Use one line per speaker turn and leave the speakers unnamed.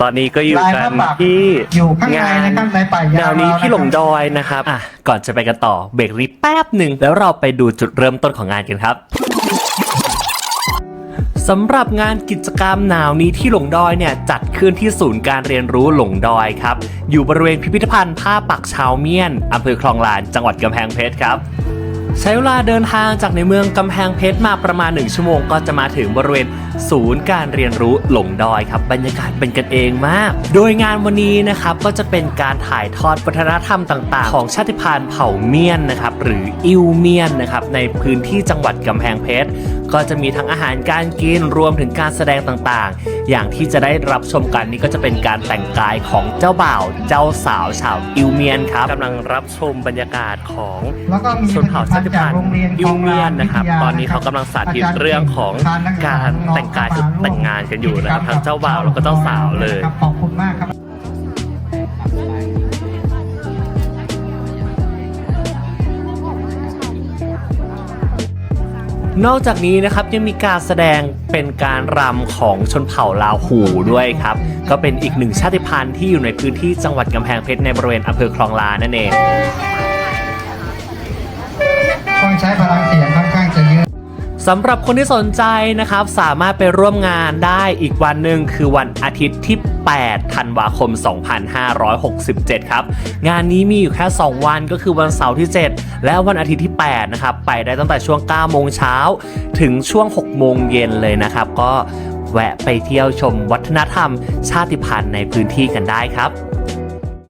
ตอนนี้ก็อยู่
ลาย
กั
พระ
น
บาท
ที่
อยู่ข้างใน
งาน
นะครับในป่า
แน
ยาว
นี้ที่หลง
นะครับ
ดอยนะครับอะก่อนจะไปกันต่อเบรกนี้แป๊บหนึ่งแล้วเราไปดูจุดเริ่มต้นของงานกันครับสำหรับงานกิจกรรมหนาวนี้ที่หลงดอยเนี่ยจัดขึ้นที่ศูนย์การเรียนรู้หลงดอยครับ อยู่บริเวณพิพิธภัณฑ์ผ้าปักชาวเมียนอำเภอคลองลานจังหวัดกำแพงเพชรครับ ใช้เวลาเดินทางจากในเมืองกำแพงเพชรมาประมาณ 1 ชั่วโมงก็จะมาถึงบริเวณศูนย์การเรียนรู้หลงดอยครับ บรรยากาศเป็นกันเองมาก โดยงานวันนี้นะครับก็จะเป็นการถ่ายทอดวัฒนธรรมต่างๆ ของชาติพันธุ์เผ่าเมียนนะครับหรืออิวเมียนนะครับในพื้นที่จังหวัดกำแพงเพชรก็จะมีทั้งอาหารการกินรวมถึงการแสดงต่างๆ อย่างที่จะได้รับชมกันนี่ก็จะเป็นการแต่งกายของเจ้าบ่าว เจ้าสาวชาวอิวเมียนครับกำลังรับชมบรรยากาศของ
แล้วก็มี
ชนเผ่าชาติพันธุ์
โรงเรียน
ยูเมียนนะครับ
คลองลานวิทยา
ตอนนี้เขากำลังสาธิตเรื่องของการแต่งกายชุดแต่งงานกันอยู่นะครับทั้งเจ้าบ่าวแล้วก็เจ้าสาวเลย
ครับขอบคุณมากครับ
นอกจากนี้นะครับยังมีการแสดงเป็นการรำของชนเผ่าลาวหูด้วยครับ ก็เป็นอีกหนึ่งชาติพันธุ์ที่อยู่ในพื้นที่จังหวัดกำแพงเพชรในบริเวณอำเภอคลองลานนั่นเอง
ต้องใช้พลังเสียงครับ
สำหรับคนที่สนใจนะครับ สามารถไปร่วมงานได้อีกวันหนึ่งคือวันอาทิตย์ที่ 8 ธันวาคม 2567 ครับ งานนี้มีอยู่แค่ 2 วันก็คือวันเสาร์ที่ 7 และวันอาทิตย์ที่ 8 นะครับ ไปได้ตั้งแต่ช่วง 9 โมงเช้า ถึงช่วง 6 โมงเย็นเลยนะครับ ก็แวะไปเที่ยวชมวัฒนธรรมชาติพันธุ์ในพื้นที่กันได้ครับ